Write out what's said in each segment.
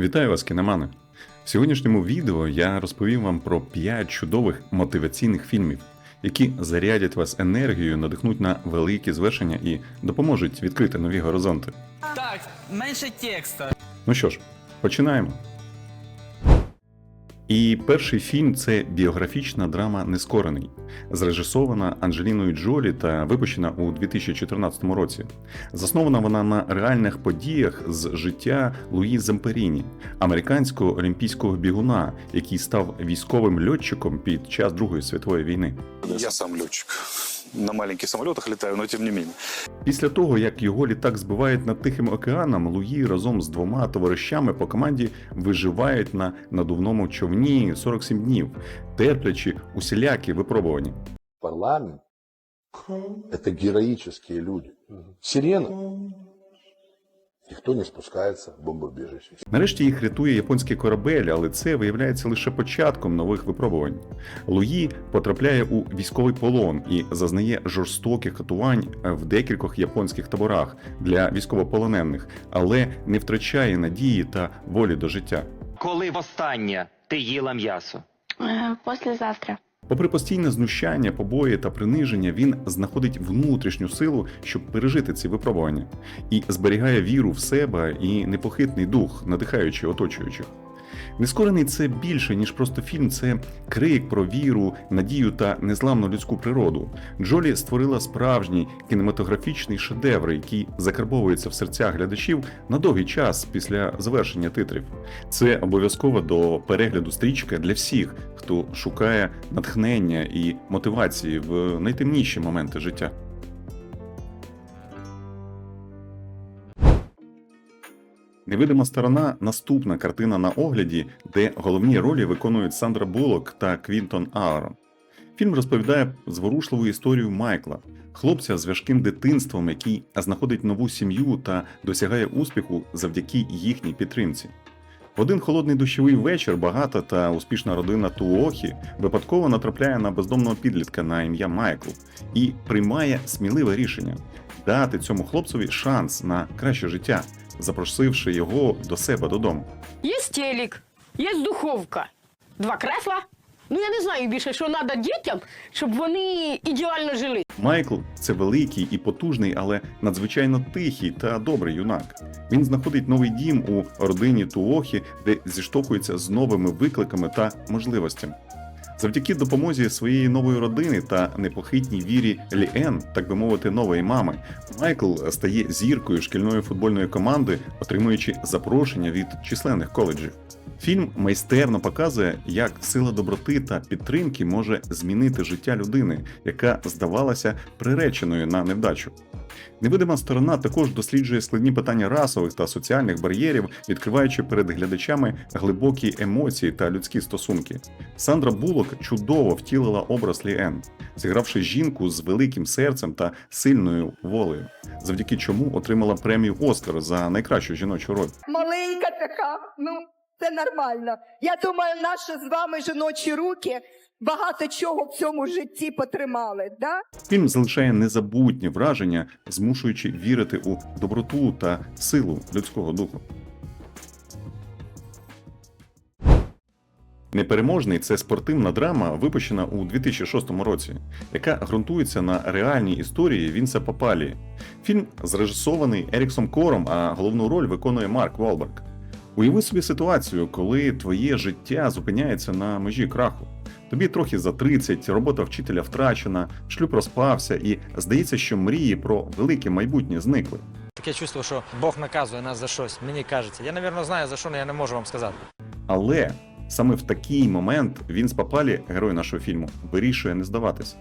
Вітаю вас, кіномани! В сьогоднішньому відео я розповім вам про 5 чудових мотиваційних фільмів, які зарядять вас енергією, надихнуть на великі звершення і допоможуть відкрити нові горизонти. Так, менше текста. Ну що ж, починаємо. І перший фільм це біографічна драма Нескорений, зрежисована Анджеліною Джолі та випущена у 2014 році. Заснована вона на реальних подіях з життя Луї Замперіні, американського олімпійського бігуна, який став військовим льотчиком під час Другої світової війни. Я сам летчик. На маленьких самолетах літаю, але тим не менее. Після того, як його літак збивають над Тихим океаном, Луї разом з двома товаришами по команді виживають на надувному човні 47 днів, терплячи усілякі випробування. Парламент – це героїчні люди. Сирена. Никто не спускается в бомбоубежище. Нарешті їх рятує японський корабель, але це виявляється лише початком нових випробувань. Луї потрапляє у військовий полон і зазнає жорстоких катувань в декількох японських таборах для військовополонених, але не втрачає надії та волі до життя. Коли востаннє ти їла м'ясо? Е, Послезавтра. Попри постійне знущання, побої та приниження, він знаходить внутрішню силу, щоб пережити ці випробування, і зберігає віру в себе і непохитний дух, надихаючи оточуючих. Нескорений це більше, ніж просто фільм, це крик про віру, надію та незламну людську природу. Джолі створила справжній кінематографічний шедевр, який закарбовується в серцях глядачів на довгий час після завершення титрів. Це обов'язково до перегляду стрічка для всіх, хто шукає натхнення і мотивації в найтемніші моменти життя. Невидима сторона наступна картина на огляді, де головні ролі виконують Сандра Буллок та Квінтон Аарон. Фільм розповідає зворушливу історію Майкла, хлопця з важким дитинством, який знаходить нову сім'ю та досягає успіху завдяки їхній підтримці. В один холодний дощовий вечір багата та успішна родина Туохі випадково натрапляє на бездомного підлітка на ім'я Майкл і приймає сміливе рішення дати цьому хлопцеві шанс на краще життя, запросивши його до себе додому. Є телек, є духовка, два кресла. Ну я не знаю більше, що треба дітям, щоб вони ідеально жили. Майкл це великий і потужний, але надзвичайно тихий та добрий юнак. Він знаходить новий дім у родині Туохі, де зіштовхується з новими викликами та можливостями. Завдяки допомозі своєї нової родини та непохитній вірі Ліен, так би мовити, нової мами, Майкл стає зіркою шкільної футбольної команди, отримуючи запрошення від численних коледжів. Фільм майстерно показує, як сила доброти та підтримки може змінити життя людини, яка здавалася приреченою на невдачу. Невидима сторона також досліджує складні питання расових та соціальних бар'єрів, відкриваючи перед глядачами глибокі емоції та людські стосунки. Сандра Буллок чудово втілила образ Ліен, зігравши жінку з великим серцем та сильною волею, завдяки чому отримала премію Оскар за найкращу жіночу роль. маленька така, ну це нормально. Я думаю, наші з вами жіночі руки багато чого в цьому житті потримали. Да? Фільм залишає незабутні враження, змушуючи вірити у доброту та силу людського духу. Непереможний це спортивна драма, випущена у 2006 році, яка ґрунтується на реальній історії Вінса Папалі. Фільм зрежисований Еріксом Кором, а головну роль виконує Марк Волберг. Уяви собі ситуацію, коли твоє життя зупиняється на межі краху. Тобі трохи за 30, робота вчителя втрачена, шлюб розпався, і здається, що мрії про велике майбутнє зникли. Таке чувство, що Бог наказує нас за щось. Мені кажеться. Я, напевно, знаю за що, але я не можу вам сказати. Але саме в такий момент він з Папалі, герой нашого фільму, вирішує не здаватися.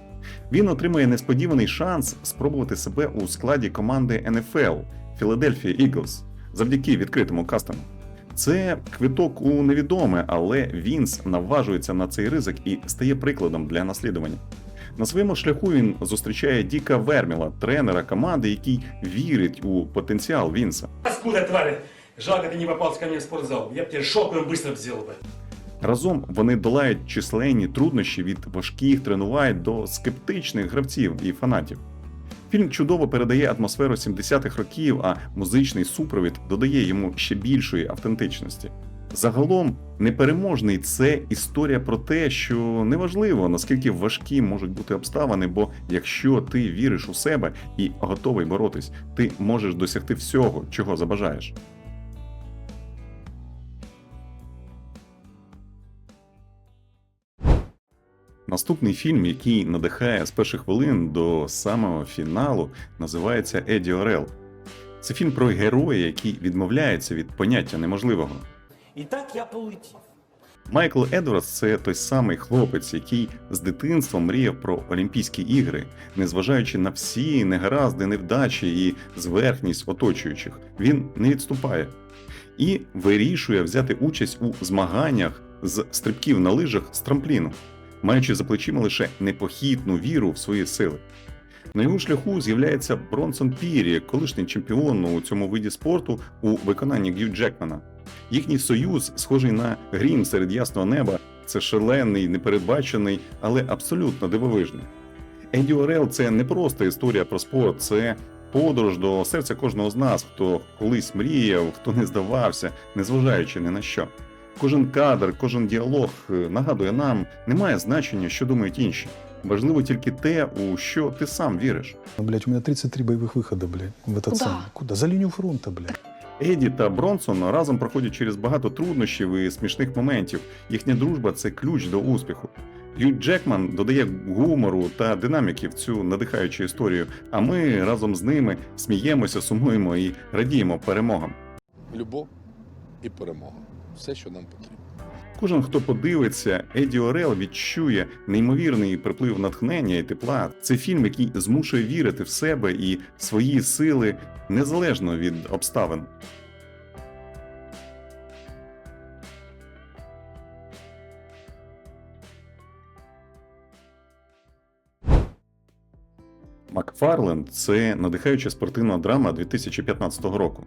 Він отримує несподіваний шанс спробувати себе у складі команди НФЛ Philadelphia Eagles завдяки відкритому кастингу. Це квиток у невідоме, але Вінс наважується на цей ризик і стає прикладом для наслідування. На своєму шляху він зустрічає Діка Верміла, тренера команди, який вірить у потенціал Вінса. Паскуда, тварь! Жалко, ты не попался ко мне в спортзал. Я бы тебе шоковым быстро сделал бы. Разом вони долають численні труднощі від важких тренувань до скептичних гравців і фанатів. Фільм чудово передає атмосферу 70-х років, а музичний супровід додає йому ще більшої автентичності. Загалом, непереможний це історія про те, що неважливо наскільки важкі можуть бути обставини, бо якщо ти віриш у себе і готовий боротись, ти можеш досягти всього, чого забажаєш. Наступний фільм, який надихає з перших хвилин до самого фіналу, називається Еді Орел. Це фільм про героя, який відмовляється від поняття неможливого. И так я полетел. Майкл Едвардс це той самий хлопець, який з дитинства мріяв про Олімпійські ігри, незважаючи на всі негаразди, невдачі і зверхність оточуючих, він не відступає і вирішує взяти участь у змаганнях з стрибків на лижах з трампліну, маючи за плечима лише непохитну віру в свої сили. На його шляху з'являється Бронсон Пірі, колишній чемпіон у цьому виді спорту у виконанні Г'ю Джекмана. Їхній союз, схожий на грім серед ясного неба, це шалений, непередбачений, але абсолютно дивовижний. Еді Орел це не просто історія про спорт, це подорож до серця кожного з нас, хто колись мріяв, хто не здавався, незважаючи ні на що. Кожен кадр, кожен діалог е, нагадує нам, немає значення, що думають інші. Важливо тільки те, у що ти сам віриш. Блять, у меня 33 боевых выхода, блядь, в этот Куда? самый. Куда? За линию фронта, блядь. Еді та Бронсон разом проходять через багато труднощів і смішних моментів. Їхня дружба це ключ до успіху. Гью Джекман додає гумору та динаміки в цю надихаючу історію. А ми разом з ними сміємося, сумуємо і радіємо перемогам. Любов і перемога. Все, що нам потрібно. Кожен, хто подивиться, Еді Орел відчує неймовірний приплив натхнення і тепла. Це фільм, який змушує вірити в себе і свої сили незалежно від обставин. Макфарленд це надихаюча спортивна драма 2015 року.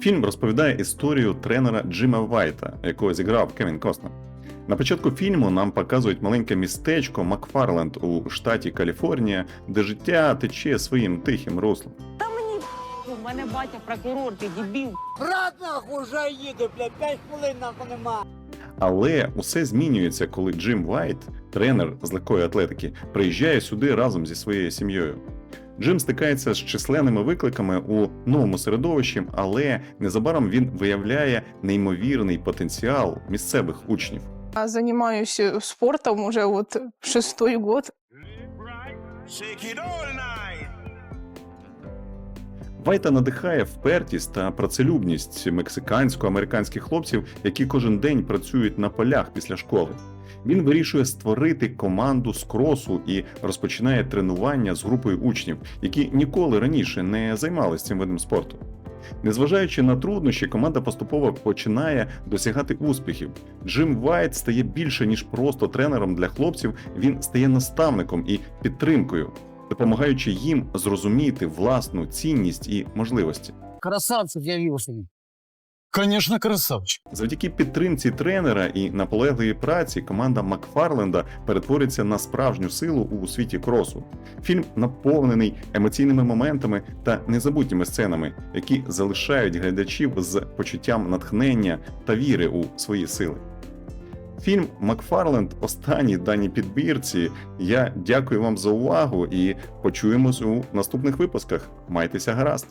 Фільм розповідає історію тренера Джима Вайта, якого зіграв Кевін Костнер. На початку фільму нам показують маленьке містечко Макфарленд у штаті Каліфорнія, де життя тече своїм тихим руслом. Та мені У мене батя прокурор, ти дебіл. Але усе змінюється, коли Джим Вайт, тренер з легкої атлетики, приїжджає сюди разом зі своєю сім'єю. Джим стикається з численними викликами у новому середовищі, але незабаром він виявляє неймовірний потенціал місцевих учнів. Занимаюсь спортом уже вот шестой год. Вайта надихає впертість та працелюбність мексикансько-американських хлопців, які кожен день працюють на полях після школи. Він вирішує створити команду з кросу і розпочинає тренування з групою учнів, які ніколи раніше не займалися цим видом спорту. Незважаючи на труднощі, команда поступово починає досягати успіхів. Джим Вайт стає більше ніж просто тренером для хлопців. Він стає наставником і підтримкою, допомагаючи їм зрозуміти власну цінність і можливості. Красавцев я вился. Конечно, красавчик. Завдяки підтримці тренера і наполегливій праці команда Макфарленда перетвориться на справжню силу у світі кросу. Фільм наповнений емоційними моментами та незабутніми сценами, які залишають глядачів з почуттям натхнення та віри у свої сили. Фільм Макфарленд останній дані підбірці. Я дякую вам за увагу і почуємось у наступних випусках. Майтеся гаразд!